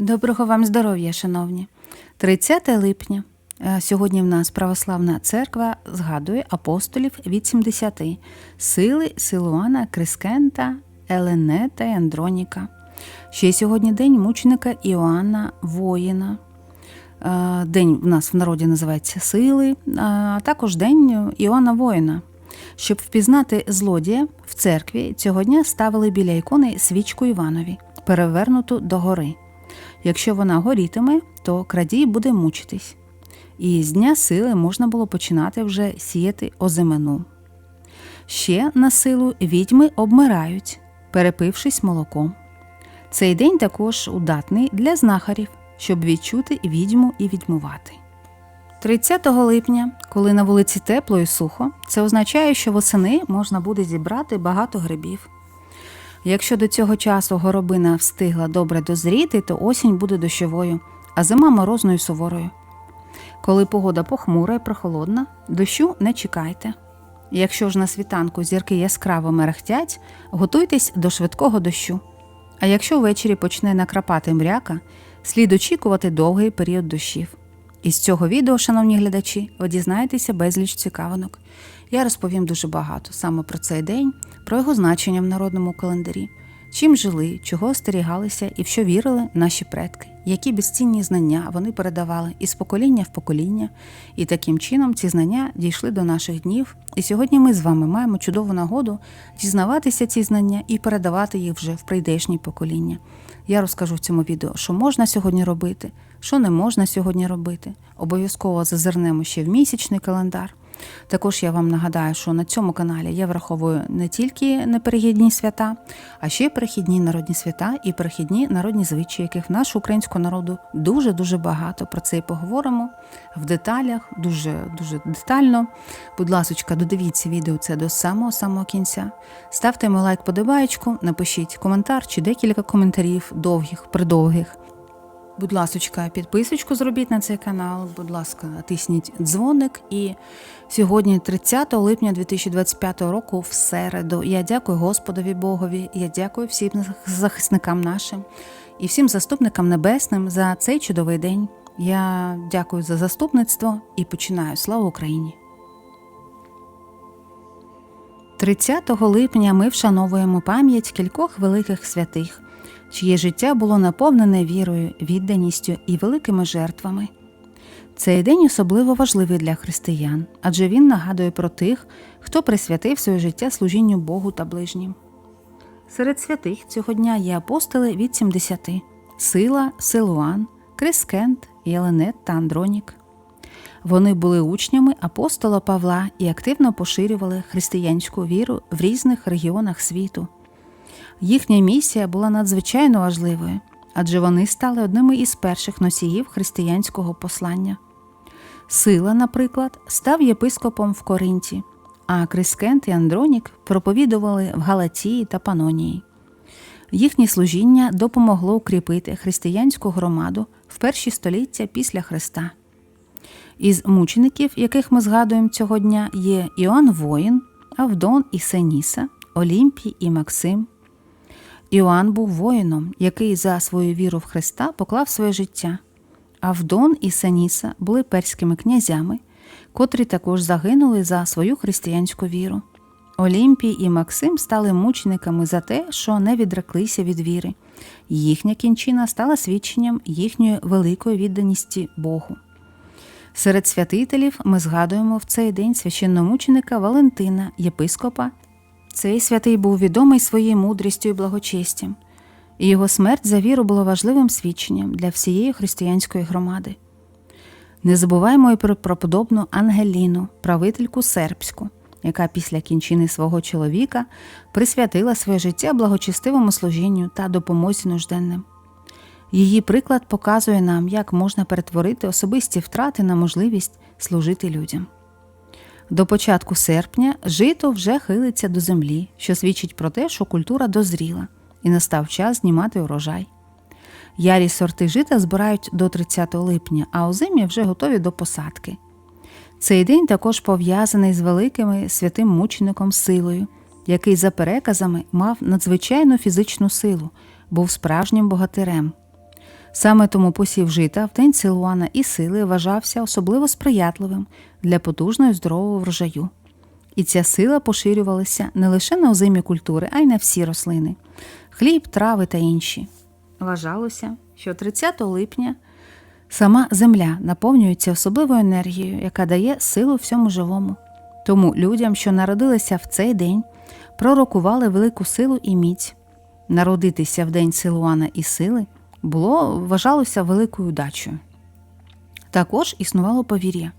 Доброго вам здоров'я, шановні. 30 липня. Е, Сьогодні в нас православна церква згадує апостолів від 70 сили Силуана, Крискента, Еленета і Андроніка. Ще сьогодні день мученика Іоанна Воїна. Е, День в нас в народі називається Сили, а також День Іоанна Воїна. Щоб впізнати злодія, в церкві цього дня ставили біля ікони свічку Іванові, перевернуту догори. Якщо вона горітиме, то крадій буде мучитись. І з дня сили можна було починати вже сіяти озимину. Ще на силу відьми обмирають, перепившись молоком. Цей день також удатний для знахарів, щоб відчути відьму і відьмувати. 30 липня, коли на вулиці тепло і сухо, це означає, що восени можна буде зібрати багато грибів. Якщо до цього часу горобина встигла добре дозріти, то осінь буде дощовою, а зима морозною суворою. Коли погода похмура і прохолодна, дощу не чекайте. Якщо ж на світанку зірки яскраво мерехтять, готуйтесь до швидкого дощу. А якщо ввечері почне накрапати мряка, слід очікувати довгий період дощів. Із цього відео, шановні глядачі, ви дізнаєтеся безліч цікавинок. Я розповім дуже багато саме про цей день, про його значення в народному календарі, чим жили, чого остерігалися і в що вірили наші предки, які безцінні знання вони передавали із покоління в покоління, і таким чином ці знання дійшли до наших днів. І сьогодні ми з вами маємо чудову нагоду дізнаватися ці знання і передавати їх вже в прийдешні покоління. Я розкажу в цьому відео, що можна сьогодні робити, що не можна сьогодні робити. Обов'язково зазирнемо ще в місячний календар. Також я вам нагадаю, що на цьому каналі я враховую не тільки неперехідні свята, а ще перехідні народні свята і перехідні народні звичаї, яких в нашого українського народу дуже дуже багато. Про це і поговоримо в деталях, дуже дуже детально. Будь ласка, додивіться відео це до самого самого кінця. Ставте йому лайк, подобаєчку, напишіть коментар чи декілька коментарів довгих, придовгих. Будь ласочка, підписочку зробіть на цей канал, будь ласка, тисніть дзвоник. І сьогодні, 30 липня 2025 року, в середу, я дякую Господові Богові, я дякую всім захисникам нашим і всім заступникам небесним за цей чудовий день. Я дякую за заступництво і починаю. Слава Україні! 30 липня ми вшановуємо пам'ять кількох великих святих чиє життя було наповнене вірою, відданістю і великими жертвами. Цей день особливо важливий для християн, адже він нагадує про тих, хто присвятив своє життя служінню Богу та ближнім. Серед святих цього дня є апостоли від 70 Сила, Силуан, Крискент, Єленет та Андронік. Вони були учнями апостола Павла і активно поширювали християнську віру в різних регіонах світу. Їхня місія була надзвичайно важливою, адже вони стали одними із перших носіїв християнського послання. Сила, наприклад, став єпископом в Коринті, а Крискент і Андронік проповідували в Галатії та Панонії. Їхнє служіння допомогло укріпити християнську громаду в перші століття після Христа. Із мучеників, яких ми згадуємо цього дня, є Іоанн Воїн, Авдон і Сеніса, Олімпій і Максим. Іоанн був воїном, який за свою віру в Христа поклав своє життя. Авдон і Саніса були перськими князями, котрі також загинули за свою християнську віру. Олімпій і Максим стали мучениками за те, що не відреклися від віри. Їхня кінчина стала свідченням їхньої великої відданості Богу. Серед святителів ми згадуємо в цей день священномученика Валентина, єпископа цей святий був відомий своєю мудрістю і благочестям, і його смерть за віру була важливим свідченням для всієї християнської громади. Не забуваємо і про преподобну Ангеліну, правительку сербську, яка після кінчини свого чоловіка присвятила своє життя благочестивому служінню та допомозі нужденним. Її приклад показує нам, як можна перетворити особисті втрати на можливість служити людям. До початку серпня жито вже хилиться до землі, що свідчить про те, що культура дозріла, і настав час знімати урожай. Ярі сорти жита збирають до 30 липня, а озимі вже готові до посадки. Цей день також пов'язаний з великим святим мучеником силою, який, за переказами, мав надзвичайну фізичну силу, був справжнім богатирем. Саме тому посів жита в день Силуана і сили вважався особливо сприятливим для потужного здорового врожаю. І ця сила поширювалася не лише на озимі культури, а й на всі рослини хліб, трави та інші. Вважалося, що 30 липня сама земля наповнюється особливою енергією, яка дає силу всьому живому. Тому людям, що народилися в цей день, пророкували велику силу і міць. Народитися в день Силуана і сили було вважалося великою удачею. Також існувало повір'я,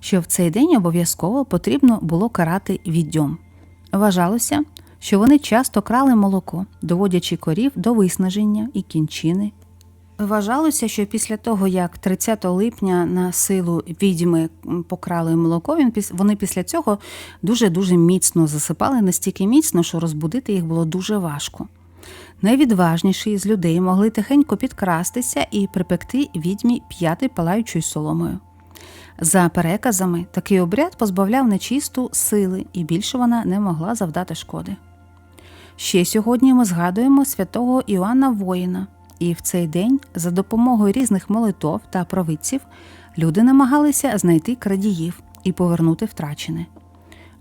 що в цей день обов'язково потрібно було карати відьом. Вважалося, що вони часто крали молоко, доводячи корів до виснаження і кінчини. Вважалося, що після того, як 30 липня на силу відьми покрали молоко, вони після цього дуже-дуже міцно засипали, настільки міцно, що розбудити їх було дуже важко. Найвідважніші з людей могли тихенько підкрастися і припекти відьмі п'яти палаючою соломою. За переказами, такий обряд позбавляв нечисту сили, і більше вона не могла завдати шкоди. Ще сьогодні ми згадуємо святого Іоанна Воїна, і в цей день за допомогою різних молитов та провидців люди намагалися знайти крадіїв і повернути втрачене.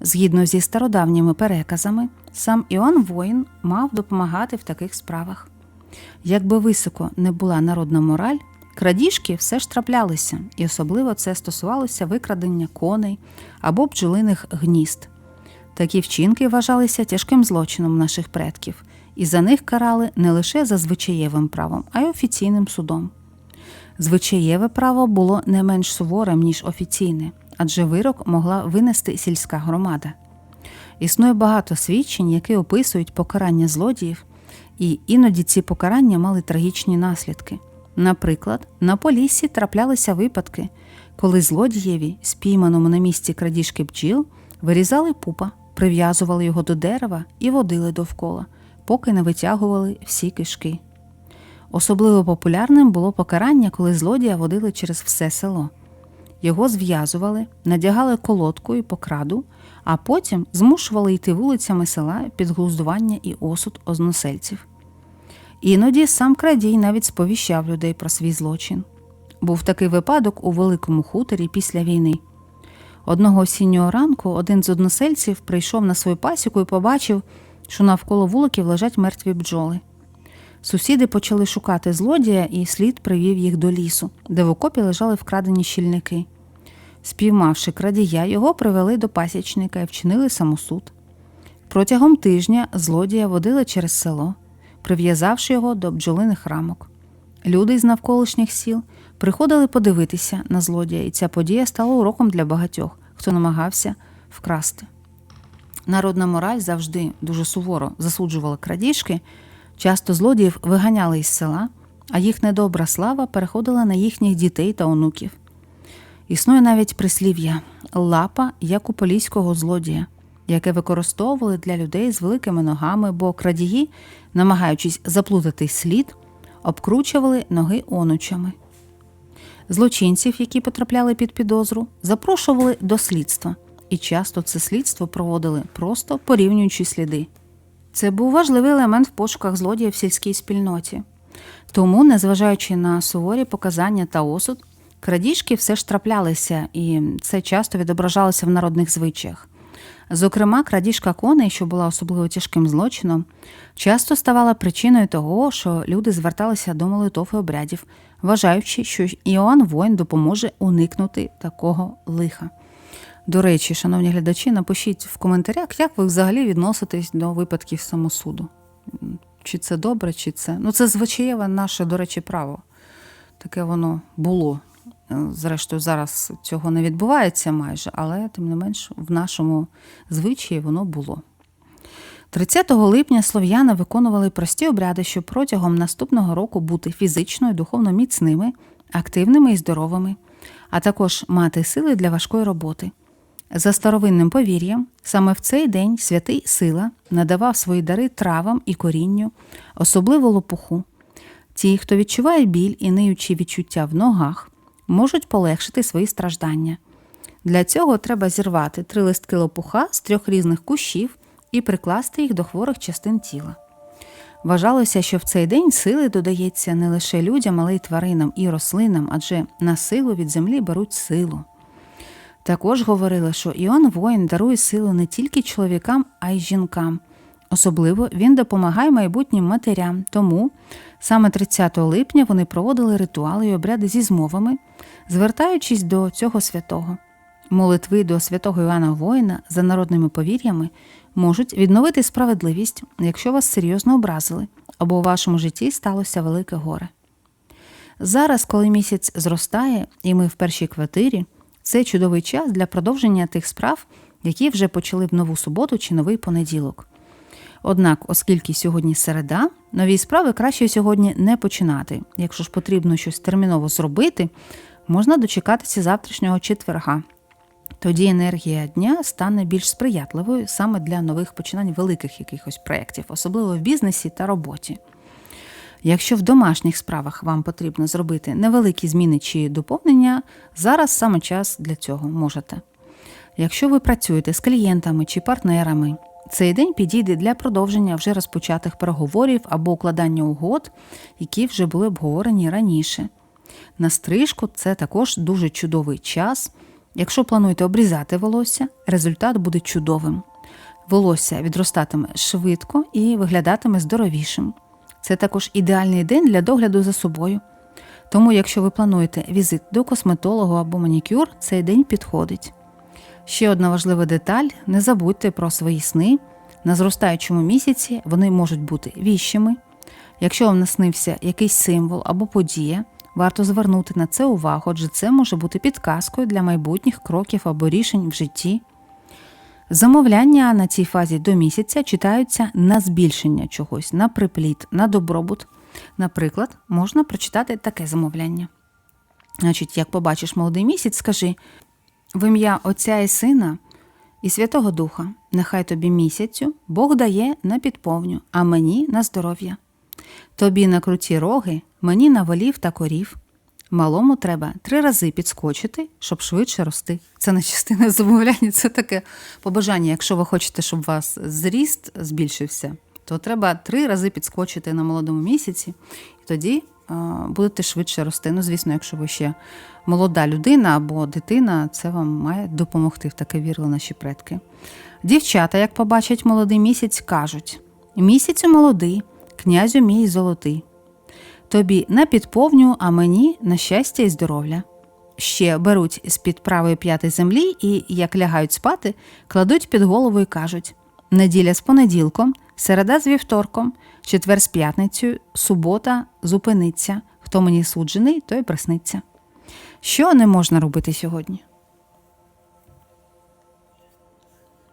Згідно зі стародавніми переказами, сам Іоанн Воїн мав допомагати в таких справах. Якби високо не була народна мораль, крадіжки все ж траплялися, і особливо це стосувалося викрадення коней або бджолиних гнізд. Такі вчинки вважалися тяжким злочином наших предків, і за них карали не лише за звичаєвим правом, а й офіційним судом. Звичаєве право було не менш суворим, ніж офіційне, адже вирок могла винести сільська громада. Існує багато свідчень, які описують покарання злодіїв, і іноді ці покарання мали трагічні наслідки. Наприклад, на поліссі траплялися випадки, коли злодієві, спійманому на місці крадіжки бджіл, вирізали пупа, прив'язували його до дерева і водили довкола, поки не витягували всі кишки. Особливо популярним було покарання, коли злодія водили через все село. Його зв'язували, надягали колодкою по краду, а потім змушували йти вулицями села під глуздування і осуд озносельців. Іноді сам крадій навіть сповіщав людей про свій злочин. Був такий випадок у великому хуторі після війни. Одного осіннього ранку один з односельців прийшов на свою пасіку і побачив, що навколо вуликів лежать мертві бджоли. Сусіди почали шукати злодія, і слід привів їх до лісу, де в окопі лежали вкрадені щільники. Спіймавши крадія, його привели до пасічника і вчинили самосуд. Протягом тижня злодія водили через село, прив'язавши його до бджолиних рамок. Люди з навколишніх сіл приходили подивитися на злодія, і ця подія стала уроком для багатьох, хто намагався вкрасти. Народна мораль завжди дуже суворо засуджувала крадіжки, часто злодіїв виганяли із села, а їх недобра слава переходила на їхніх дітей та онуків. Існує навіть прислів'я лапа як у поліського злодія, яке використовували для людей з великими ногами, бо крадії, намагаючись заплутати слід, обкручували ноги онучами. Злочинців, які потрапляли під підозру, запрошували до слідства, і часто це слідство проводили просто порівнюючи сліди. Це був важливий елемент в пошуках злодія в сільській спільноті. Тому, незважаючи на суворі показання та осуд, крадіжки все ж траплялися, і це часто відображалося в народних звичаях. Зокрема, крадіжка коней, що була особливо тяжким злочином, часто ставала причиною того, що люди зверталися до молитов і обрядів, вважаючи, що Іоанн Воїн допоможе уникнути такого лиха. До речі, шановні глядачі, напишіть в коментарях, як ви взагалі відноситесь до випадків самосуду. Чи це добре, чи це. Ну, це звичаєве наше, до речі, право. Таке воно було. Зрештою, зараз цього не відбувається майже, але тим не менш в нашому звичаї воно було. 30 липня слов'яни виконували прості обряди, щоб протягом наступного року бути фізично і духовно міцними, активними і здоровими, а також мати сили для важкої роботи. За старовинним повір'ям, саме в цей день святий Сила надавав свої дари травам і корінню, особливо лопуху. Ті, хто відчуває біль і ниючі відчуття в ногах, можуть полегшити свої страждання. Для цього треба зірвати три листки лопуха з трьох різних кущів і прикласти їх до хворих частин тіла. Вважалося, що в цей день сили додається не лише людям, але й тваринам і рослинам, адже на силу від землі беруть силу. Також говорили, що Іоанн воїн дарує силу не тільки чоловікам, а й жінкам. Особливо він допомагає майбутнім матерям, тому саме 30 липня вони проводили ритуали і обряди зі змовами, звертаючись до цього святого. Молитви до святого Іоанна Воїна за народними повір'ями можуть відновити справедливість, якщо вас серйозно образили або у вашому житті сталося велике горе. Зараз, коли місяць зростає, і ми в першій квартирі, це чудовий час для продовження тих справ, які вже почали в нову суботу чи новий понеділок. Однак, оскільки сьогодні середа, нові справи краще сьогодні не починати. Якщо ж потрібно щось терміново зробити, можна дочекатися завтрашнього четверга. Тоді енергія дня стане більш сприятливою саме для нових починань великих якихось проєктів, особливо в бізнесі та роботі. Якщо в домашніх справах вам потрібно зробити невеликі зміни чи доповнення, зараз саме час для цього можете. Якщо ви працюєте з клієнтами чи партнерами, цей день підійде для продовження вже розпочатих переговорів або укладання угод, які вже були обговорені раніше. На стрижку це також дуже чудовий час. Якщо плануєте обрізати волосся, результат буде чудовим. Волосся відростатиме швидко і виглядатиме здоровішим. Це також ідеальний день для догляду за собою. Тому, якщо ви плануєте візит до косметолога або манікюр, цей день підходить. Ще одна важлива деталь: не забудьте про свої сни. На зростаючому місяці вони можуть бути віщими. Якщо вам наснився якийсь символ або подія, варто звернути на це увагу, адже це може бути підказкою для майбутніх кроків або рішень в житті. Замовляння на цій фазі до місяця читаються на збільшення чогось, на припліт, на добробут. Наприклад, можна прочитати таке замовляння. Значить, як побачиш молодий місяць, скажи в ім'я Отця і Сина і Святого Духа, нехай тобі місяцю Бог дає на підповню, а мені на здоров'я. Тобі на круті роги, мені на волів та корів. Малому треба три рази підскочити, щоб швидше рости. Це не частина замовляння, це таке побажання. Якщо ви хочете, щоб у вас зріст збільшився, то треба три рази підскочити на молодому місяці, і тоді будете швидше рости. Ну, звісно, якщо ви ще молода людина або дитина, це вам має допомогти в таке вірили наші предки. Дівчата, як побачать молодий місяць, кажуть: місяцю молодий, князю мій золотий. Тобі на підповню, а мені на щастя і здоров'я. Ще беруть з-під правої п'яти землі і, як лягають спати, кладуть під голову і кажуть: неділя з понеділком, середа з вівторком, четвер з п'ятницею, субота зупиниться. Хто мені суджений, той присниться. Що не можна робити сьогодні?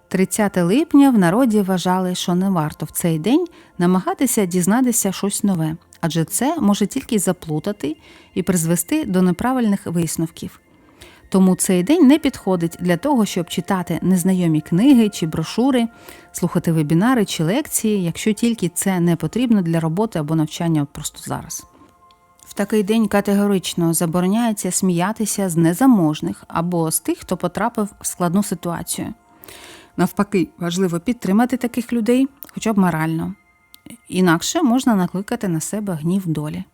30 липня в народі вважали, що не варто в цей день намагатися дізнатися щось нове, адже це може тільки заплутати і призвести до неправильних висновків. Тому цей день не підходить для того, щоб читати незнайомі книги чи брошури, слухати вебінари чи лекції, якщо тільки це не потрібно для роботи або навчання просто зараз. В такий день категорично забороняється сміятися з незаможних або з тих, хто потрапив в складну ситуацію. Навпаки, важливо підтримати таких людей, хоча б морально. Інакше можна накликати на себе гнів долі.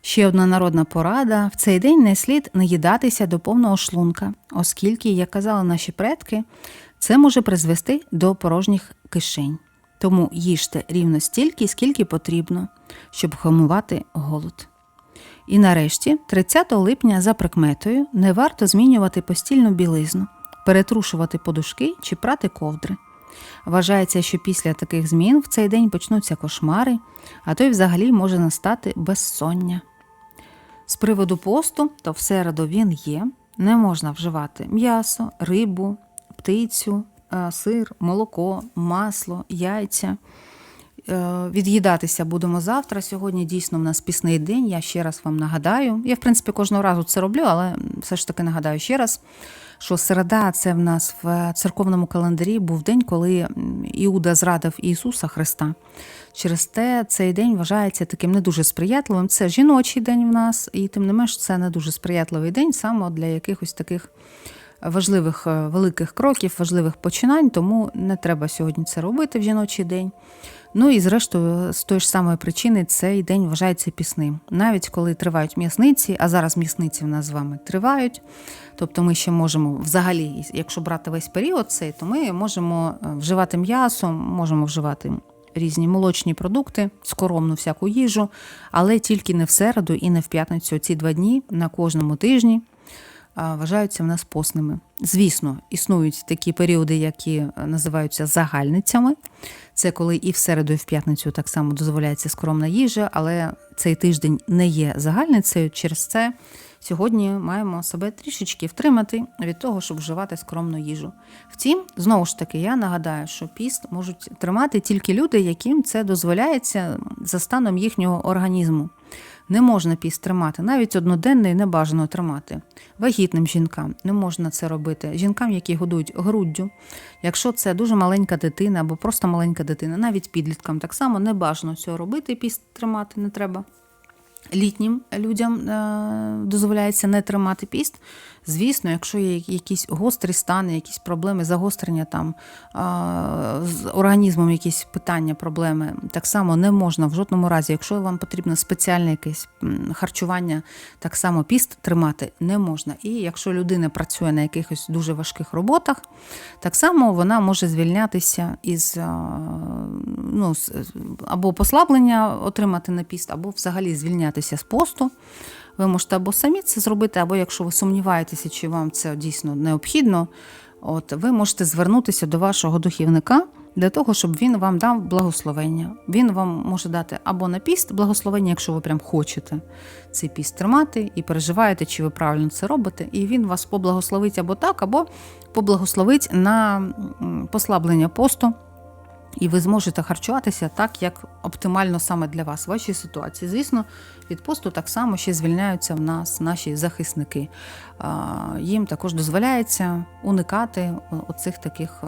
Ще одна народна порада: в цей день не слід наїдатися до повного шлунка, оскільки, як казали наші предки, це може призвести до порожніх кишень. Тому їжте рівно стільки, скільки потрібно, щоб хамувати голод. І нарешті, 30 липня, за прикметою, не варто змінювати постільну білизну, перетрушувати подушки чи прати ковдри. Вважається, що після таких змін в цей день почнуться кошмари, а то й взагалі може настати безсоння. З приводу посту, то в середу він є, не можна вживати м'ясо, рибу, птицю, е, сир, молоко, масло, яйця. Е, Від'їдатися будемо завтра. Сьогодні дійсно в нас пісний день. Я ще раз вам нагадаю. Я, в принципі, кожного разу це роблю, але все ж таки нагадаю ще раз, що середа це в нас в церковному календарі був день, коли Іуда зрадив Ісуса Христа. Через те цей день вважається таким не дуже сприятливим. Це жіночий день в нас, і тим не менш це не дуже сприятливий день саме для якихось таких важливих е, великих кроків, важливих починань, тому не треба сьогодні це робити в жіночий день. Ну і зрештою, з тої ж самої причини, цей день вважається пісним. Навіть коли тривають м'ясниці, а зараз м'ясниці в нас з вами тривають. Тобто ми ще можемо взагалі, якщо брати весь період цей, то ми можемо е, вживати м'ясо, можемо вживати різні молочні продукти, скоромну всяку їжу, але тільки не в середу і не в п'ятницю. Ці два дні на кожному тижні вважаються в нас постними. Звісно, існують такі періоди, які е, називаються загальницями. Це коли і в середу, і в п'ятницю так само дозволяється скромна їжа, але цей тиждень не є загальницею. Через це сьогодні маємо себе трішечки втримати від того, щоб вживати скромну їжу. Втім, знову ж таки, я нагадаю, що піст можуть тримати тільки люди, яким це дозволяється за станом їхнього організму. Не можна піст тримати, навіть одноденний не бажано тримати. Вагітним жінкам не можна це робити. Жінкам, які годують груддю, якщо це дуже маленька дитина або просто маленька дитина, навіть підліткам так само не бажано цього робити, піст тримати не треба. Літнім людям е, дозволяється не тримати піст. Звісно, якщо є якісь гострі стани, якісь проблеми, загострення там з організмом, якісь питання, проблеми, так само не можна в жодному разі. Якщо вам потрібно спеціальне якесь харчування, так само піст тримати не можна. І якщо людина працює на якихось дуже важких роботах, так само вона може звільнятися із ну, або послаблення отримати на піст, або взагалі звільнятися з посту. Ви можете або самі це зробити, або якщо ви сумніваєтеся, чи вам це дійсно необхідно, от ви можете звернутися до вашого духівника для того, щоб він вам дав благословення. Він вам може дати або на піст благословення, якщо ви прям хочете цей піст тримати і переживаєте, чи ви правильно це робите, і він вас поблагословить або так, або поблагословить на послаблення посту. І ви зможете харчуватися так, як оптимально саме для вас в вашій ситуації. Звісно, від посту так само ще звільняються в нас наші захисники. Їм також дозволяється уникати оцих таких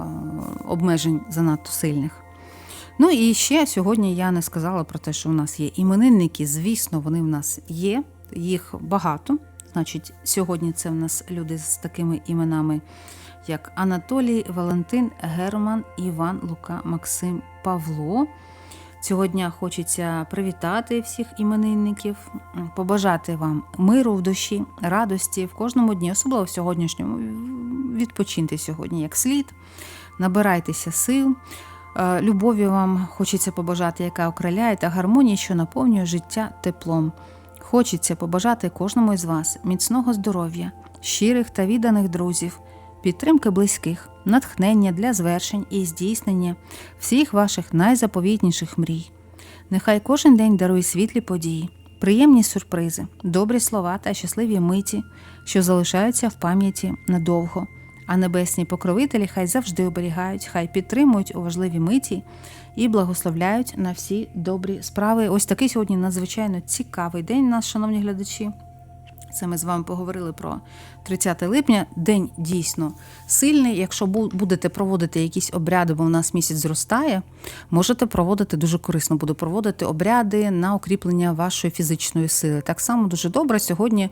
обмежень занадто сильних. Ну і ще сьогодні я не сказала про те, що у нас є іменинники. Звісно, вони в нас є, їх багато. Значить, сьогодні це в нас люди з такими іменами, як Анатолій, Валентин, Герман, Іван, Лука, Максим, Павло. Цього дня хочеться привітати всіх іменинників, побажати вам миру в душі, радості в кожному дні, особливо в сьогоднішньому. Відпочиньте сьогодні як слід, набирайтеся сил. Е, Любові вам хочеться побажати, яка окриляє, та гармонії, що наповнює життя теплом. Хочеться побажати кожному із вас міцного здоров'я, щирих та відданих друзів, підтримки близьких, натхнення для звершень і здійснення всіх ваших найзаповітніших мрій. Нехай кожен день дарує світлі події, приємні сюрпризи, добрі слова та щасливі миті, що залишаються в пам'яті надовго. А небесні покровителі хай завжди оберігають, хай підтримують у важливі миті і благословляють на всі добрі справи. Ось такий сьогодні надзвичайно цікавий день, нас, шановні глядачі. Це ми з вами поговорили про 30 липня. День дійсно сильний. Якщо будете проводити якісь обряди, бо у нас місяць зростає, можете проводити дуже корисно буде проводити обряди на укріплення вашої фізичної сили. Так само дуже добре сьогодні е,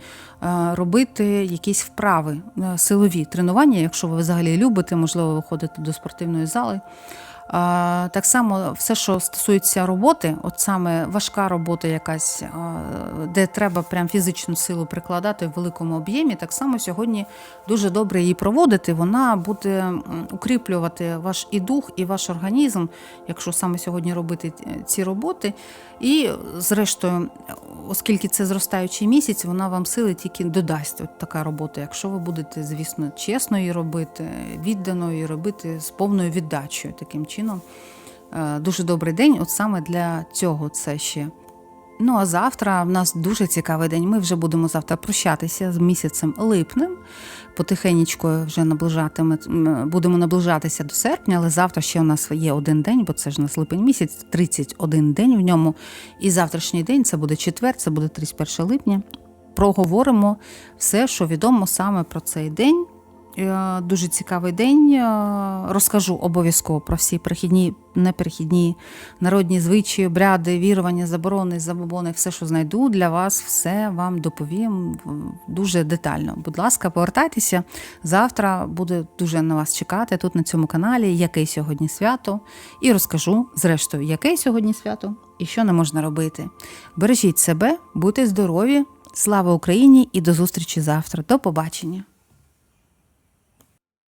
робити якісь вправи, е, силові тренування, якщо ви взагалі любите, можливо, ви ходите до спортивної зали. Так само все, що стосується роботи, от саме важка робота якась, де треба прям фізичну силу прикладати в великому об'ємі, так само сьогодні дуже добре її проводити. Вона буде укріплювати ваш і дух, і ваш організм, якщо саме сьогодні робити е, ці роботи. І, зрештою, оскільки це зростаючий місяць, вона вам сили тільки додасть. От така робота. Якщо ви будете, звісно, чесно її робити, віддано її робити з повною віддачею таким чином. Е, Дуже добрий день, от саме для цього це ще. Ну а завтра в нас дуже цікавий день. Ми вже будемо завтра прощатися з місяцем липнем. Потихенечку вже наближатиме, будемо наближатися до серпня, але завтра ще у нас є один день, бо це ж у нас липень місяць, 31 день в ньому. І завтрашній день це буде четвер, це буде 31 липня. Проговоримо все, що відомо саме про цей день. Е, Дуже цікавий день. Е, Розкажу обов'язково про всі перехідні, неперехідні народні звичаї, обряди, вірування, заборони, забобони, все, що знайду для вас, все вам доповім дуже детально. Будь ласка, повертайтеся. Завтра буду дуже на вас чекати тут на цьому каналі, яке сьогодні свято, і розкажу, зрештою, яке сьогодні свято і що не можна робити. Бережіть себе, будьте здорові, слава Україні і до зустрічі завтра. До побачення.